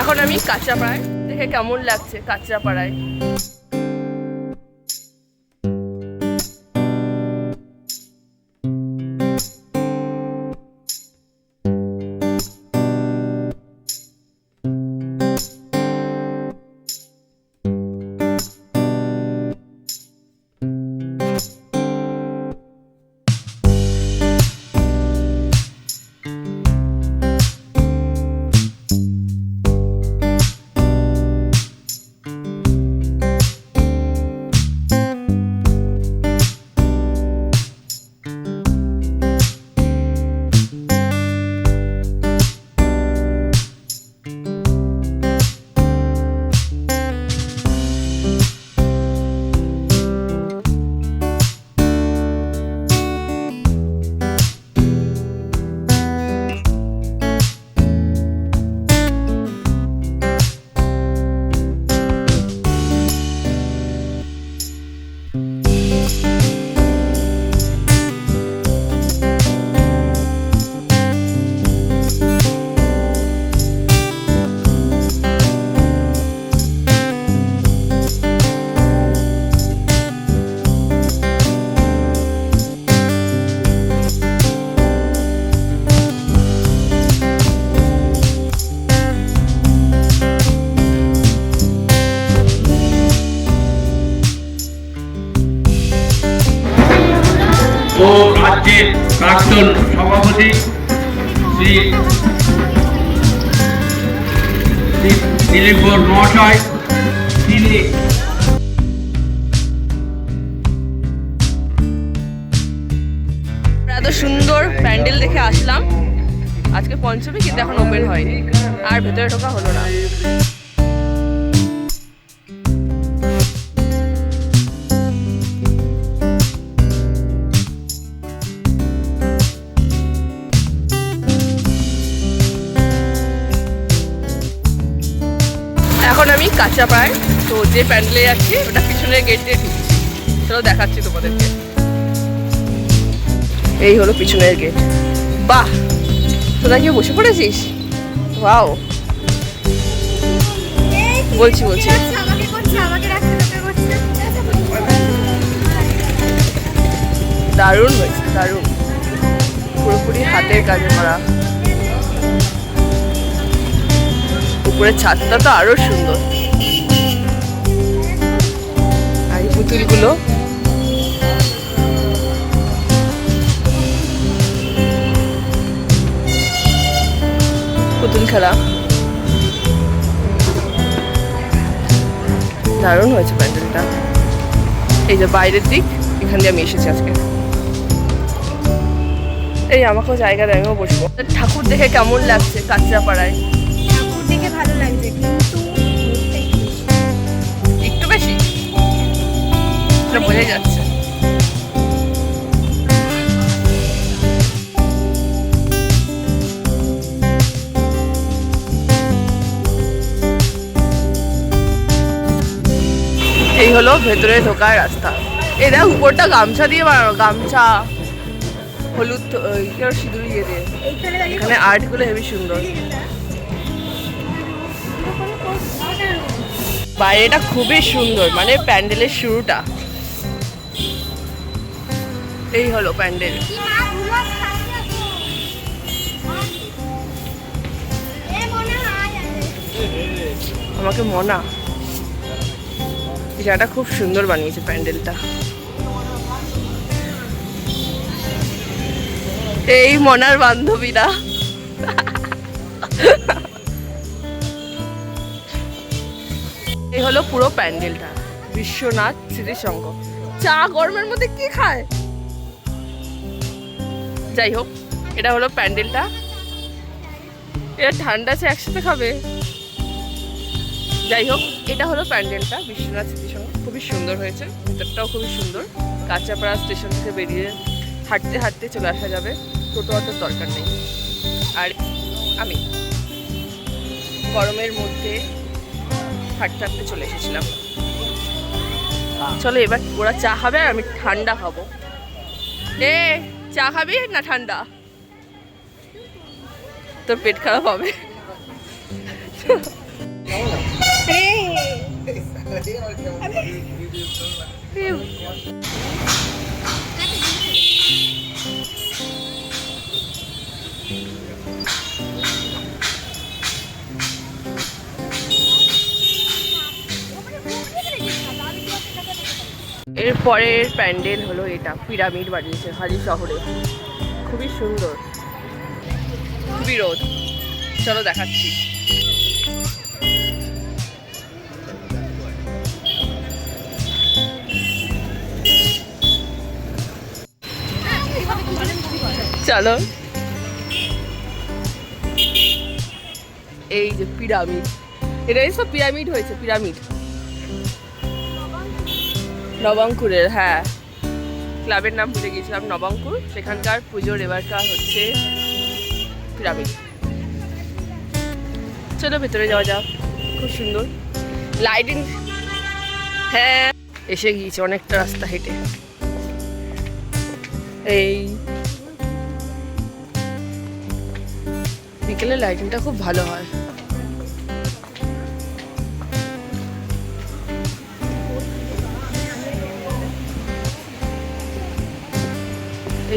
এখন আমি কাঁচরাপাড়ায়। দেখে কেমন লাগছে কাঁচরাপাড়ায়? রাজ্যের প্রাক্তন সভাপতি শ্রী দিলীপ বোস মহাশয়, তিনি এত সুন্দর প্যান্ডেল দেখে আসলাম। আজকে পঞ্চমী, কিন্তু এখন ওপেন হয়নি। আর ভেতরে ঢোকা হলো না। আমি কাঁচাপাড়ায় তো যে প্যান্ডেলে যাচ্ছি ওটা পিছনের গেট দিয়ে ঢুকছি। চলো দেখাচ্ছি তোমাদেরকে। এই হলো পিছনের গেট বাহ! তোরা কি বসে পড়েছিস? ওয়াও বলছি বলছি। দারুণ হয়েছে, দারুণ। পুরোপুরি হাতের কাজে করা। উপরের ছাদটা তো আরও সুন্দর। পুতুলগুলো পুতুল খেলা। দারুণ হয়েছে প্যান্ডেলটা। এই যে বাইরের দিক, এখান দিয়ে আমি এসেছি আজকে। এই আমাকেও জায়গা দেয়, আমিও বসবো। ঠাকুর দেখে কেমন লাগছে কাঁচরাপাড়ায়? সেটা বোঝা যাচ্ছে। এই হলো ভেতরে ঢোকার রাস্তা। এরা উপরটা গামছা দিয়ে বানানো গামছা। হলুদ সিঁদুর ইয়ে দিয়ে। এখানে আর্টগুলো হেবি সুন্দর। বাইরেটা খুবই সুন্দর মানে প্যান্ডেলের শুরুটা। এই হলো প্যান্ডেল। আমাকে মনা। জায়গাটা খুব সুন্দর বানিয়েছে প্যান্ডেলটা। এই মনার বান্ধবীরা। এই হলো পুরো প্যান্ডেলটা। বিশ্বনাথ স্মৃতিসংঘ চা গরমের মধ্যে কি খায়? যাই হোক এটা হলো প্যান্ডেলটা। এটা ঠান্ডা আছে একসাথে খাবে। যাই হোক এটা হলো প্যান্ডেলটা বিশ্বনাথ স্মৃতিসংঘ খুবই সুন্দর হয়েছে ভিতরটাও খুবই সুন্দর। কাঁচাপাড়া স্টেশন থেকে বেরিয়ে হাঁটতে হাঁটতে চলে আসা যাবে। টোটো অটোর দরকার নেই। আর আমি গরমের মধ্যে হাঁটতে হাঁটতে চলে এসেছিলাম। চলো এবার ওরা চা হবে আর আমি ঠান্ডা খাব। এ চা খাবি না ঠান্ডা তোর পেট খারাপ হবে Thank you. এর পরের প্যান্ডেল হলো এটা, পিরামিড বানিয়েছে হালি শহরে। খুবই সুন্দর। খুবই রোদ। চলো দেখাচ্ছি। চলো। এই যে পিরামিড। এটাই সব পিরামিড হয়েছে, পিরামিড। নবঙ্কুরের হ্যাঁ। ক্লাবের নাম ভুলে গিয়েছিলাম, নবঙ্কুর। সেখানকার পুজোর এবারকার হচ্ছে পিরামিড। চলো ভেতরে যাওয়া যাক, খুব সুন্দর। লাইটিং হ্যাঁ। এসে গিয়েছে অনেকটা রাস্তা হেঁটে। এই বিকেলে লাইটিংটা খুব ভালো হয়।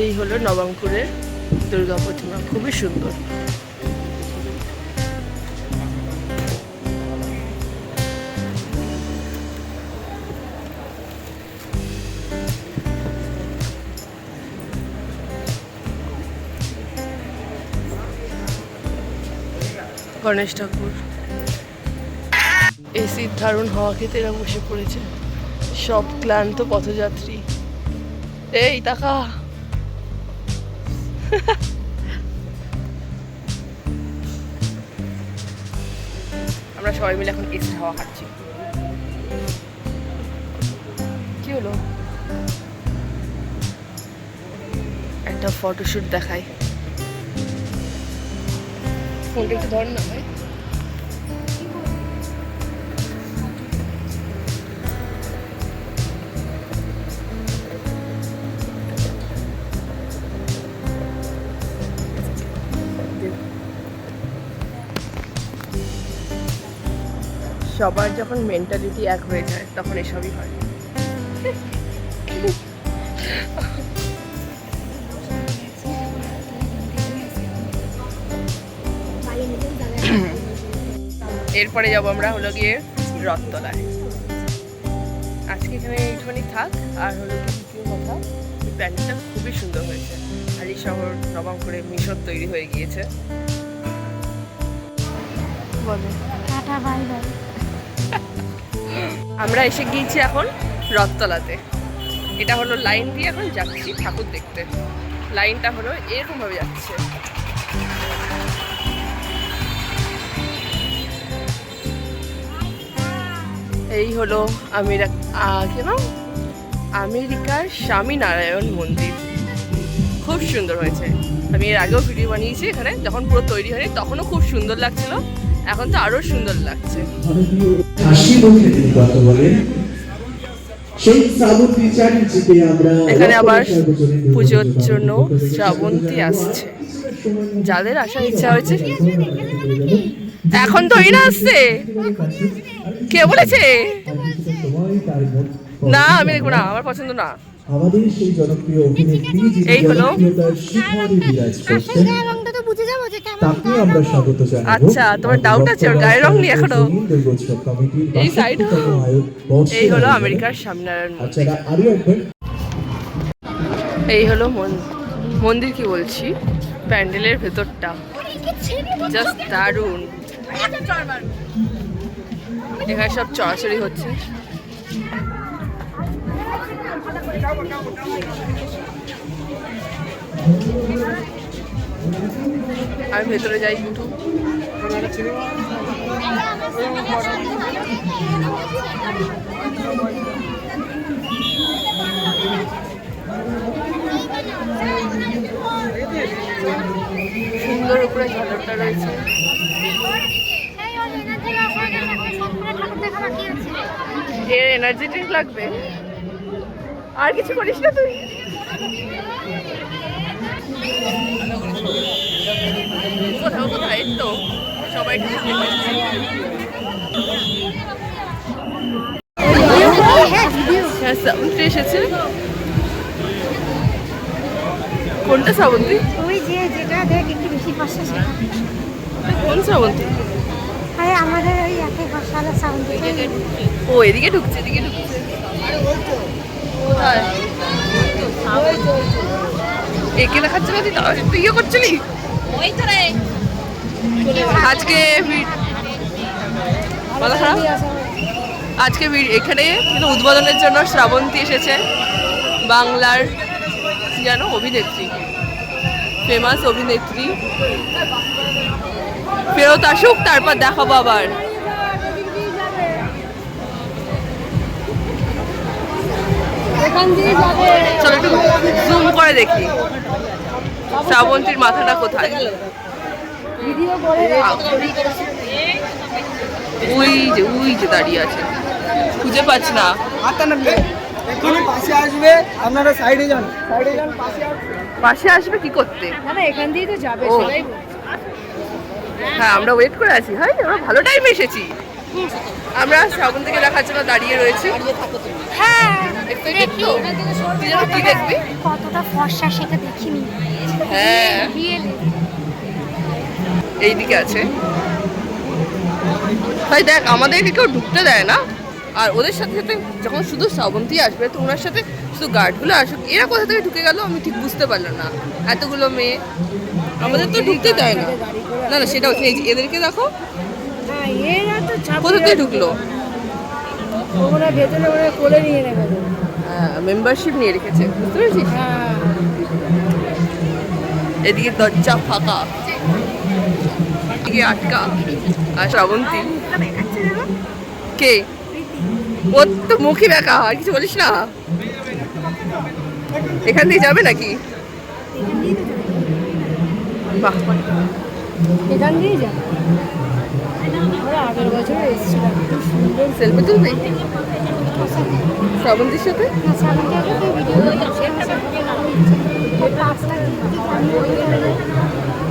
এই হলো নবঙ্কুরের দুর্গা প্রতিমা খুবই সুন্দর। গণেশ ঠাকুর। এসির দারুণ হাওয়া খেতে এরা বসে পড়েছে। সব ক্লান্ত পথযাত্রী। এই টাকা আমরা সবাই মিলে এখন এসি হাওয়া খাচ্ছি। কি হলো? একটা ফটোশুট দেখাই। ফোনটা একটু ধর না সবার যখন মেন্টালিটি এক হয়ে যায় তখন এসবই হয়। এরপরে যাব আমরা হলো গিয়ে রথতলায়। আজকে এখানে এইটুখানি থাক আর হলো কি কথা এই প্যান্ডেলটা খুবই সুন্দর হয়েছে। হালি শহর নবঙ্কুরে মিশর তৈরি হয়ে গিয়েছে। বলো। Tata bye bye. আমরা এসে গিয়েছি এখন রথতলাতে। এটা হলো লাইন দিয়ে এখন যাচ্ছি ঠাকুর দেখতে। লাইনটা হলো এরকম ভাবে যাচ্ছে। এই হলো আমিরা আহ, কি নাম? আমেরিকার স্বামীনারায়ণ মন্দির। খুব সুন্দর হয়েছে। আমি এর আগেও ভিডিও বানিয়েছি এখানে। যখন পুরো তৈরি হয়নি তখনও খুব সুন্দর লাগছিল। এখন তো আরও সুন্দর লাগছে। হাসি মুখে তিনি কথা বলেন সেই শ্রাবন্তী চ্যাটার্জিকে আমরা এখানে আবার পুজোর জন্য শ্রাবন্তী আসছে। যাদের আসার ইচ্ছা হয়েছে এখন তো এই না আসছে। কে বলেছে? না আমি দেখব না আমার পছন্দ না। আমাদের সেই জনপ্রিয় অভিনেত্রী যিনি এই হলো। জনপ্রিয়তার শিখরে বিরাজ করছেন আমরা স্বাগত জানাব। আচ্ছা, তোমার doubt আছে? ওর গায়ের রং নিয়ে এখনও? এই বর্ষের এই হলো আমেরিকার স্বামীনারায়ণ মন্দির আচ্ছা একবার। এই হলো মন- মন্দির কি বলছি? প্যান্ডেলের ভেতরটা। জাস্ট দারুণ। এখানে সব চড়াচড়ি হচ্ছে। আমি ভেতরে যাই একটু। সুন্দর উপরে ঝালরটা রয়েছে। এর এনার্জি ড্রিঙ্ক লাগবে। আর কিছু করিস না তুই? কোথাও কোথায় তো সবাই দেখতে এসেছে। কোনটা শ্রাবন্তী? ওই যে যেটা দেখ একটু বেশি সেটা কোন শ্রাবন্তী? আরে আমাদের ওই একই ফসলা সাউন্ড ও এদিকে ঢুকছে এদিকে ঢুকছে। কোথায়? একে দেখাচ্ছে না তুই তুই ইয়ে করছিলি? আজকে ভি- খারাপ? আজকে এখানে উদ্বোধনের জন্য শ্রাবন্তী এসেছে, বাংলার যেন অভিনেত্রী ফেমাস অভিনেত্রী। ফেরত আসুক, তারপর দেখাবো আবার। চলো একটু জুম করে দেখি। শ্রাবন্তীর মাথাটা কোথায়? ভিডিও করে ওই যে ওই যে দাঁড়িয়ে আছে। খুঁজে পাচ্ছি না? এক্ষুনি পাশে আসবে আপনারা সাইডে যান। সাইডে যান পাশে আসবে। পাশে আসবে কি করতে? না না এখান দিয়ে তো যাবে ও। হ্যাঁ আমরা ওয়েট করে আছি। হ্যাঁ আমরা ভালো টাইমে এসেছি। আমরা শ্রাবন্তীকে দেখার জন্য দাঁড়িয়ে রয়েছি। হ্যাঁ। কতটা ফর্সা সেটা দেখিনি। হ্যাঁ। এইদিকে আছে। তাই দেখ আমাদেরকে কেউ ঢুকতে দেয় না। আর ওদের সাথে সাথে যখন শুধু শ্রাবন্তী আসবে তো ওনার সাথে শুধু গার্ডগুলো আসুক এরা কোথা থেকে ঢুকে গেল আমি ঠিক বুঝতে পারলাম না। এতগুলো মেয়ে। আমাদের তো ঢুকতে দেয় না। না না সেটা এদেরকে দেখো। হ্যাঁ কোথা থেকে ঢুকলো? ওরা ভেতরে ওরা কোলে নিয়ে নেবে। হ্যাঁ মেম্বারশিপ নিয়ে রেখেছে বুঝতে পেরেছিস হ্যাঁ। এদিকে দরজা ফাঁকা। এদিকে আটকা। আর শ্রাবন্তী। কে? ওর তো মুখে বেঁকা আর কিছু বলিস না? এখান দিয়ে যাবে নাকি? বাহ। এখান দিয়ে যাবে। আগের বছর এসেছিল। খুব সুন্দর সেলফি তুলবে শ্রাবন্তীর সাথে?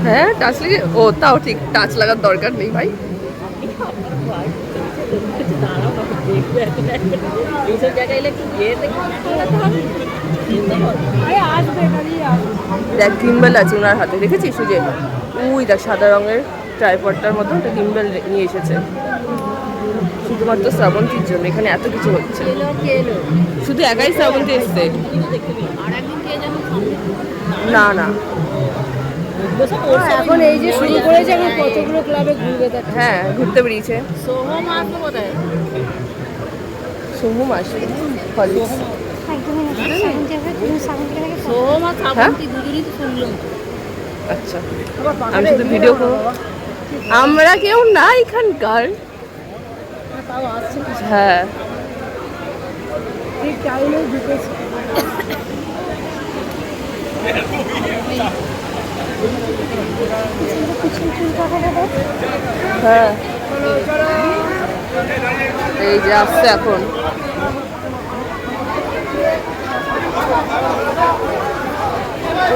হ্যাঁ টাচ লেগে ও তাও ঠিক টাচ লাগার দরকার নেই ভাই। দেখ টিম্বেল আছে ওনার হাতে দেখেছিস যে? ওই দেখ সাদা রঙের। ট্রাইপডটার মতো একটা টিম্বেল নিয়ে এসেছে। শুধুমাত্র শ্রাবন্তীর জন্য এখানে এত কিছু হচ্ছে। শুধু একাই শ্রাবন্তী এসছে। না না। এখন এই যে শুরু করেছে এখন কতগুলো ক্লাবে ঘুরবে হ্যাঁ ঘুরতে বেরিয়েছে। সোহম আসবে হলিক্স। হ্যাঁ? আচ্ছা। আমি শুধু ভিডিও করব। আমরা কেউ না এখানকার। হ্যাঁ। হ্যাঁ। এই যে আসছে এখন।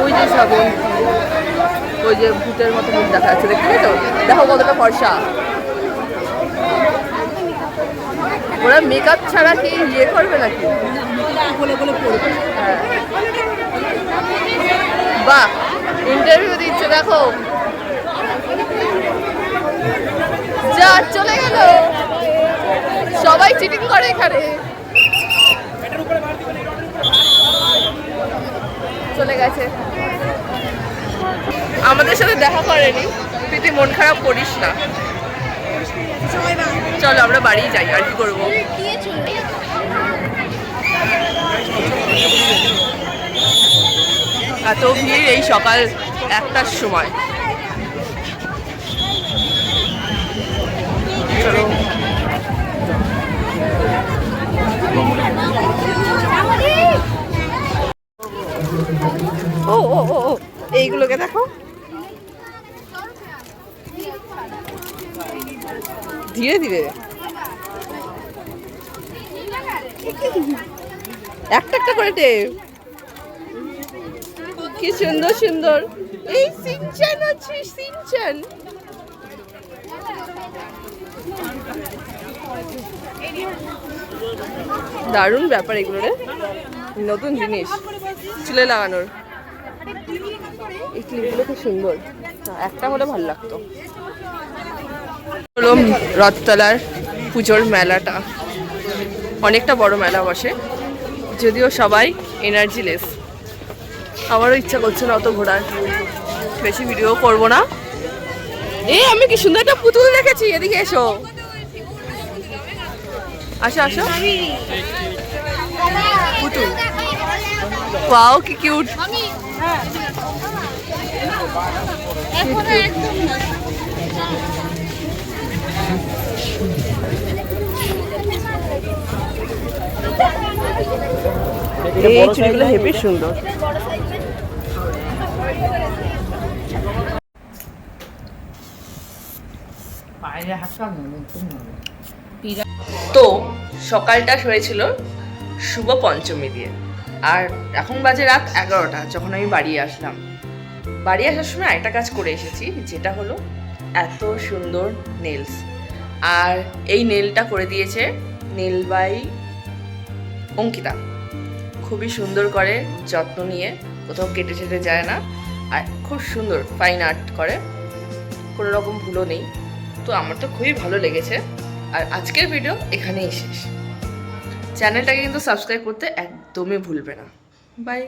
ওই যে শ্রাবণ ওই যে ভূতের মতো মুখ দেখা যাচ্ছে, দেখতে তো দেখো কতটা ফর্সা। ওরা মেকআপ ছাড়া কি ইয়ে করবে নাকি? হ্যাঁ। বাহ ইন্টারভিউ দিচ্ছে, দেখো। যা, চলে গেল। সবাই চিটিং করে এখানে। চলে গেছে। আমাদের সাথে দেখা করেনি। তুই তুই মন খারাপ করিস না। চলো, আমরা বাড়ি যাই, আর কি করব? এত ভিড় এই সকাল একটার সময়। ও ও ও, এইগুলোকে দেখো। ধীরে ধীরে। একটা একটা করে টেপ। কি সুন্দর সুন্দর। এই সিনচান আছে সিনচান দারুণ ব্যাপার এগুলো রে। নতুন জিনিস, চুলে লাগানোর। এই ক্লিপগুলো খুব সুন্দর। একটা হলে ভালো লাগতো। হলো রথতলার পুজোর মেলাটা। অনেকটা বড় মেলা বসে, যদিও সবাই এনার্জি লেস আমারও ইচ্ছা করছে না অত ঘোরার। বেশি ভিডিও করব না। এই আমি কি সুন্দর একটা পুতুল দেখেছি? এদিকে এসো। আসো আসো। পুতুল। পাও কি কিউট এই চুড়িগুলো সুন্দর। তো সকালটা হয়েছিল শুভ পঞ্চমী দিয়ে। আর এখন বাজে রাত এগারোটা, যখন আমি বাড়ি আসলাম। বাড়ি আসার সময় একটা কাজ করে এসেছি, যেটা হলো এত সুন্দর নেলস আর এই নেলটা করে দিয়েছে নেল বাই অঙ্কিতা। খুবই সুন্দর করে যত্ন নিয়ে কোথাও কেটে টেটে যায় না আর খুব সুন্দর ফাইন আর্ট করে। কোনো রকম ভুলও নেই। তো আমার তো খুবই ভালো লেগেছে। আর আজকের ভিডিও এখানেই শেষ। চ্যানেলটাকে কিন্তু সাবস্ক্রাইব করতে একদমই ভুলবে না। বাই